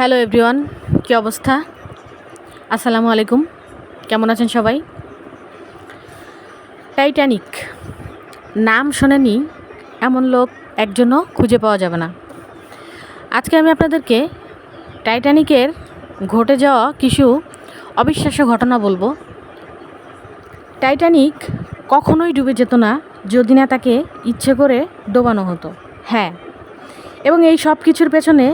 Hello everyone কী অবস্থা? আসসালামু আলাইকুম। কেমন আছেন সবাই? টাইটানিক নাম শোনেনি, এমন লোক একজনও খুঁজে পাওয়া যাবে না। আজকে আমি আপনাদেরকে টাইটানিকের ঘটে যাওয়া কিছু অবিশ্বাস্য ঘটনা বলব। টাইটানিক কখনোই ডুবে যেত না, যদি না তাকে ইচ্ছে করে ডোবানো হতো। হ্যাঁ এবং এই সব কিছুর পেছনে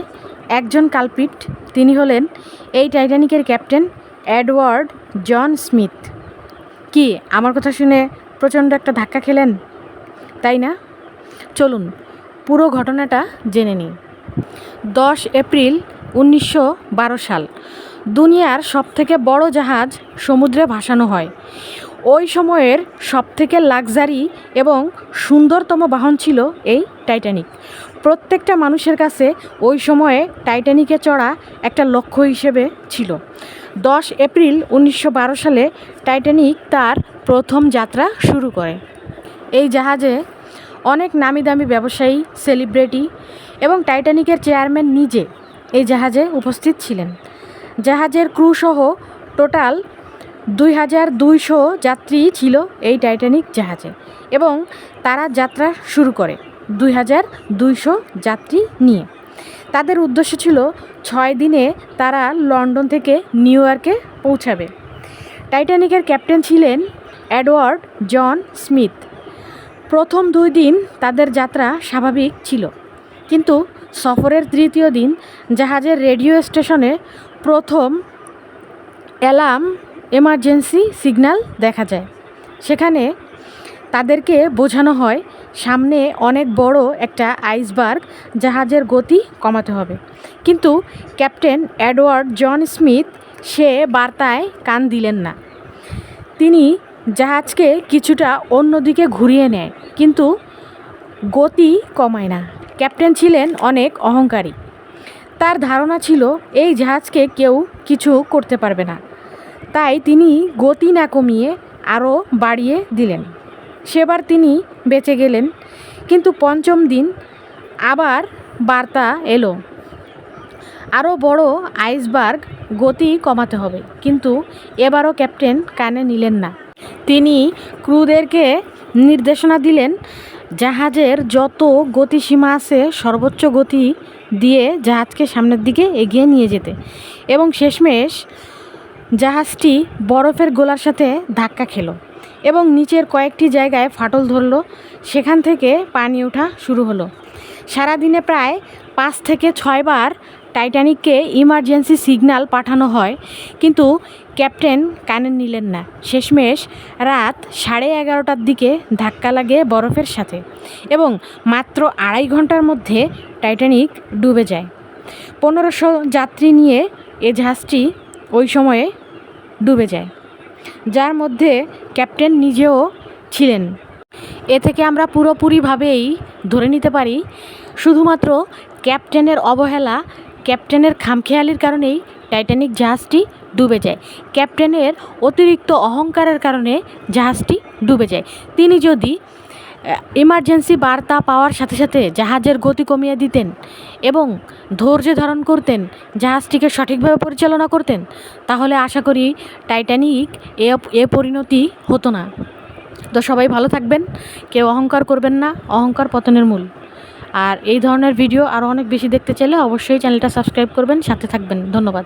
একজন কালপিট, তিনি হলেন এই টাইটানিকের ক্যাপ্টেন এডওয়ার্ড জন স্মিথ। কি, আমার কথা শুনে প্রচণ্ড একটা ধাক্কা খেলেন? তাই না? চলুন, পুরো ঘটনাটা জেনে নিই। দশ এপ্রিল উনিশশো বারো সাল, দুনিয়ার সবথেকে বড় জাহাজ সমুদ্রে ভাসানো হয়। ওই সময়ের সবথেকে লাক্সারি এবং সুন্দরতম বাহন ছিল এই টাইটানিক। প্রত্যেকটা মানুষের কাছে ওই সময়ে টাইটানিকে চড়া একটা লক্ষ্য হিসেবে ছিল। দশ এপ্রিল উনিশশো বারো সালে টাইটানিক তার প্রথম যাত্রা শুরু করে। এই জাহাজে অনেক নামি দামি ব্যবসায়ী, সেলিব্রিটি এবং টাইটানিকের চেয়ারম্যান নিজে এই জাহাজে উপস্থিত ছিলেন। জাহাজের ক্রুসহ টোটাল দুই হাজার দুইশো যাত্রী ছিল এই টাইটানিক জাহাজে এবং তারা যাত্রা শুরু করে দুই হাজার দুইশো যাত্রী নিয়ে। তাদের উদ্দেশ্য ছিল ছয় দিনে তারা লন্ডন থেকে নিউ ইয়র্কে পৌঁছাবে। টাইটানিকের ক্যাপ্টেন ছিলেন অ্যাডওয়ার্ড জন স্মিথ। প্রথম দুই দিন তাদের যাত্রা স্বাভাবিক ছিল, কিন্তু সফরের তৃতীয় দিন জাহাজের রেডিও স্টেশনে প্রথম অ্যালার্ম এমার্জেন্সি সিগন্যাল দেখা যায়। সেখানে তাদেরকে বোঝানো হয়, সামনে অনেক বড় একটা আইসবার্গ জাহাজের গতি কমাতে হবে। কিন্তু ক্যাপ্টেন অ্যাডওয়ার্ড জন স্মিথ সে বার্তায় কান দিলেন না। তিনি জাহাজকে কিছুটা অন্যদিকে ঘুরিয়ে নেয়, কিন্তু গতি কমায় না। ক্যাপ্টেন ছিলেন অনেক অহংকারী। তার ধারণা ছিল, এই জাহাজকে কেউ কিছু করতে পারবে না। তাই তিনি গতি না কমিয়ে আরও বাড়িয়ে দিলেন। সেবার তিনি বেঁচে গেলেন। কিন্তু পঞ্চম দিন আবার বার্তা এলো। আরও বড় আইসবার্গ গতি কমাতে হবে। কিন্তু এবারও ক্যাপ্টেন কানে নিলেন না। তিনি ক্রুদেরকে নির্দেশনা দিলেন, জাহাজের যত গতিসীমা আছে, সর্বোচ্চ গতি দিয়ে জাহাজকে সামনের দিকে এগিয়ে নিয়ে যেতে। এবং শেষমেশ জাহাজটি বরফের গোলার সাথে ধাক্কা খেলো এবং নিচের কয়েকটি জায়গায় ফাটল ধরলো। সেখান থেকে পানি ওঠা শুরু হলো। সারাদিনে প্রায় পাঁচ থেকে ছয়বার টাইটানিককে ইমার্জেন্সি সিগন্যাল পাঠানো হয়, কিন্তু ক্যাপ্টেন কানে নিলেন না। শেষমেশ রাত সাড়ে এগারোটার দিকে ধাক্কা লাগে বরফের সাথে এবং মাত্র আড়াই ঘণ্টার মধ্যে টাইটানিক ডুবে যায়। পনেরোশো যাত্রী নিয়ে এ জাহাজটি ওই সময়ে ডুবে যায়। যার মধ্যে ক্যাপ্টেন নিজেও ছিলেন। এ থেকে আমরা পুরোপুরিভাবেই ধরে নিতে পারি, শুধুমাত্র ক্যাপ্টেনের অবহেলা, ক্যাপ্টেনের খামখেয়ালির কারণেই টাইটানিক জাহাজটি ডুবে যায়। ক্যাপ্টেনের অতিরিক্ত অহংকারের কারণে জাহাজটি ডুবে যায়। তিনি যদি ইমার্জেন্সি বার্তা পাওয়ার সাথে সাথে জাহাজের গতি কমিয়ে দিতেন এবং ধৈর্য ধারণ করতেন, জাহাজটিকে সঠিকভাবে পরিচালনা করতেন, তাহলে আশা করি টাইটানিক এ এ পরিণতি হতো না। তো সবাই ভালো থাকবেন, কেউ অহংকার করবেন না, অহংকার পতনের মূল। আর এই ধরনের ভিডিও আরও অনেক বেশি দেখতে চাইলে অবশ্যই চ্যানেলটা সাবস্ক্রাইব করবেন, সাথে থাকবেন। ধন্যবাদ।